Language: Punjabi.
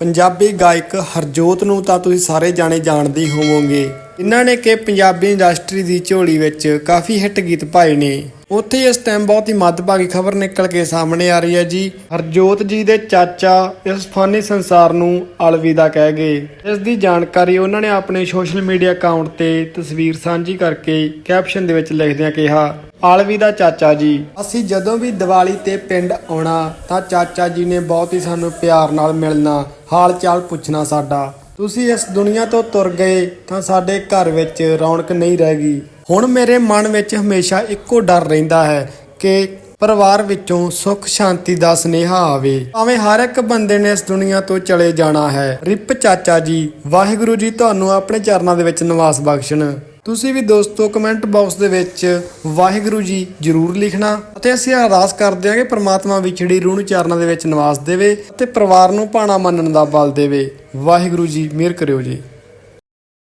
ਪੰਜਾਬੀ ਗਾਇਕ ਹਰਜੋਤ ਨੂੰ ਤਾਂ ਤੁਸੀਂ ਸਾਰੇ ਜਾਣੇ ਜਾਣਦੇ ਹੀ ਹੋਵੋਗੇ। ਇਹਨਾਂ ਨੇ ਕਿ ਪੰਜਾਬੀ ਇੰਡਸਟਰੀ ਦੀ ਝੋਲੀ ਵਿੱਚ ਕਾਫੀ ਹਿੱਟ ਗੀਤ ਪਾਏ ਨੇ। ਉੱਥੇ ਇਸ ਟਾਈਮ ਬਹੁਤ ਹੀ ਮੱਦਭਾਗੀ ਖਬਰ ਨਿਕਲ ਕੇ ਸਾਹਮਣੇ ਆ ਰਹੀ ਹੈ ਜੀ। ਹਰਜੋਤ ਜੀ ਦੇ ਚਾਚਾ ਇਸ ਫਾਨੀ ਸੰਸਾਰ ਨੂੰ ਅਲਵਿਦਾ ਕਹਿ ਗਏ। ਇਸ ਦੀ ਜਾਣਕਾਰੀ ਉਹਨਾਂ ਨੇ ਆਪਣੇ ਸੋਸ਼ਲ ਮੀਡੀਆ ਅਕਾਊਂਟ ਤੇ ਤਸਵੀਰ ਸਾਂਝੀ ਕਰਕੇ ਕੈਪਸ਼ਨ ਦੇ ਵਿੱਚ ਲਿਖਦਿਆਂ ਕਿਹਾ ਆਲਵਿਦਾ ਚਾਚਾ ਜੀ, ਅਸੀਂ ਜਦੋਂ ਵੀ ਦੀਵਾਲੀ ਤੇ ਪਿੰਡ ਆਉਣਾ ਤਾਂ ਚਾਚਾ ਜੀ ਨੇ ਬਹੁਤ ਹੀ ਸਾਨੂੰ ਪਿਆਰ ਨਾਲ ਮਿਲਣਾ ਹਾਲ ਚਾਲ ਪੁੱਛਣਾ ਸਾਡਾ। ਤੁਸੀਂ ਇਸ ਦੁਨੀਆ ਤੋਂ ਤੁਰ ਗਏ ਤਾਂ ਸਾਡੇ ਘਰ ਵਿੱਚ ਰੌਣਕ ਨਹੀਂ ਰਹਿ ਗਈ। ਹੁਣ ਮੇਰੇ ਮਨ ਵਿੱਚ ਹਮੇਸ਼ਾ ਇੱਕੋ ਡਰ ਰਹਿੰਦਾ ਹੈ ਕਿ ਪਰਿਵਾਰ ਵਿੱਚੋਂ ਸੁੱਖ, ਸ਼ਾਂਤੀ ਦਾ ਸੁਨੇਹਾ ਆਵੇ। ਭਾਵੇਂ ਹਰ ਇੱਕ ਬੰਦੇ ਨੇ ਇਸ ਦੁਨੀਆ ਤੋਂ ਚਲੇ ਜਾਣਾ ਹੈ। ਰਿਪ ਚਾਚਾ ਜੀ, ਵਾਹਿਗੁਰੂ ਜੀ, ਤੁਹਾਨੂੰ ਆਪਣੇ ਚਰਨਾਂ ਦੇ ਵਿੱਚ ਨਿਵਾਸ ਬਖਸ਼ਣ। ਤੁਸੀਂ ਵੀ ਦੋਸਤੋ ਕਮੈਂਟ ਬਾਕਸ ਦੇ ਵਿੱਚ ਵਾਹਿਗੁਰੂ ਜੀ ਜਰੂਰ ਲਿਖਣਾ ਅਤੇ ਅਸੀਂ ਅਰਦਾਸ ਕਰਦੇ ਹਾਂ ਕਿ ਪ੍ਰਮਾਤਮਾ ਵਿਛੜੀ ਰੂਹ ਨੂੰ ਚਰਨਾਂ ਦੇ ਵਿੱਚ ਨਿਵਾਸ ਦੇਵੇ ਅਤੇ ਪਰਿਵਾਰ ਨੂੰ ਭਾਣਾ ਮੰਨਣ ਦਾ ਬਲ ਦੇਵੇ। ਵਾਹਿਗੁਰੂ ਜੀ, ਮਿਹਰ ਕਰਿਓ ਜੀ।